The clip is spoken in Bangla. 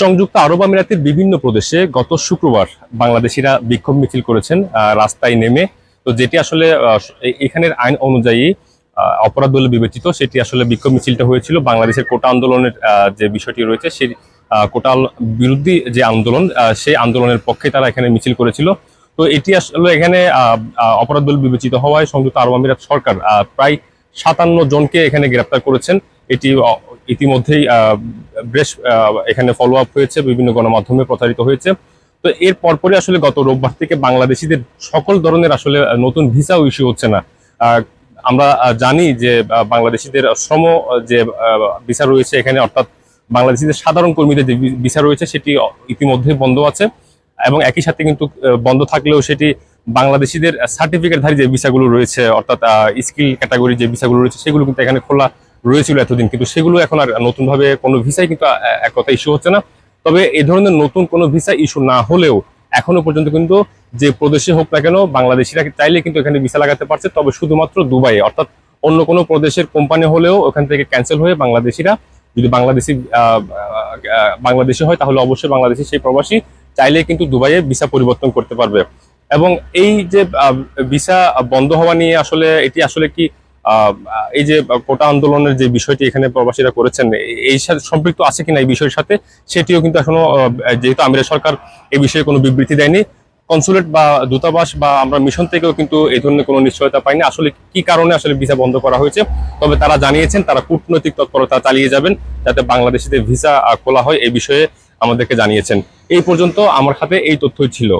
সংযুক্ত আরব আমিরাতের বিভিন্ন প্রদেশে গত শুক্রবার বাংলাদেশিরা বিক্ষোভ মিছিল করেছেন রাস্তায় নেমে। তো যেটি আসলে এখানের আইন অনুযায়ী অপরাধ বলে বিবেচিত, সেটি আসলে বিক্ষোভ মিছিলটা হয়েছিল। বাংলাদেশের কোটা আন্দোলনের যে বিষয়টি রয়েছে, সেই কোটাল কোটা বিরোধী যে আন্দোলন সেই আন্দোলনের পক্ষে তারা এখানে মিছিল করেছিল। তো এটি আসলে এখানে অপরাধ বলে বিবেচিত হওয়ায় সংযুক্ত আরব আমিরাত সরকার প্রায় সাতান্ন জনকে এখানে গ্রেপ্তার করেছেন। এটি ইতিমধ্যেই বেশ এখানে ফলো আপ হয়েছে, বিভিন্ন গণমাধ্যমে প্রচারিত হয়েছে। তো এর পরপরই আসলে গত রোববার থেকে বাংলাদেশিদের সকল ধরনের আসলে নতুন ভিসাও ইস্যু হচ্ছে না। আমরা জানি যে বাংলাদেশিদের শ্রম যে ভিসা রয়েছে এখানে, অর্থাৎ বাংলাদেশিদের সাধারণ কর্মীদের যে ভিসা রয়েছে, সেটি ইতিমধ্যে বন্ধ আছে। এবং একই সাথে কিন্তু বন্ধ থাকলেও সেটি বাংলাদেশিদের সার্টিফিকেটধারী যে ভিসাগুলো রয়েছে, অর্থাৎ স্কিল ক্যাটাগরি যে ভিসাগুলো রয়েছে, সেগুলো কিন্তু এখানে খোলা রয়েছিল এতদিন, কিন্তু সেগুলো এখন আর নতুনভাবে কোনো ভিসাই কিন্তু এক কথা ইস্যু হচ্ছে না। তবে এ ধরনের নতুন কোনো ভিসা ইস্যু না হলেও এখনও পর্যন্ত কিন্তু যে প্রদেশে হোক না কেন, বাংলাদেশিরা চাইলে কিন্তু এখানে ভিসা লাগাতে পারছে। তবে শুধুমাত্র দুবাইয়ে, অর্থাৎ অন্য কোনো প্রদেশের কোম্পানি হলেও ওখান থেকে ক্যান্সেল হয়ে বাংলাদেশিরা যদি বাংলাদেশি বাংলাদেশি হয়, তাহলে অবশ্যই বাংলাদেশি সেই প্রবাসী চাইলে কিন্তু দুবাইয়ে ভিসা পরিবর্তন করতে পারবে। এবং এই যে ভিসা বন্ধ হওয়া নিয়ে আসলে, এটি আসলে কি এই যে কোটা আন্দোলনের যে বিষয়টি এখানে প্রবাসীরা করেছেন এই সম্পৃক্ত আছে কিনা এই বিষয়ের সাথে সেটিও কিন্তু এখনও যেহেতু আমিরা সরকার এই বিষয়ে কোনো বিবৃতি দেয়নি, কনসুলেট বা দূতাবাস বা আমরা মিশন থেকেও কিন্তু এই ধরনের কোনো নিশ্চয়তা পাইনি। আসলে কি কারণে আসলে ভিসা বন্ধ করা হয়েছে? তবে তারা জানিয়েছেন, তারা কূটনৈতিক তৎপরতা চালিয়ে যাবেন যাতে বাংলাদেশিদের ভিসা খোলা হয় এই বিষয়ে আমাদেরকে জানিয়েছেন। এই পর্যন্ত আমার হাতে এই তথ্যই ছিল।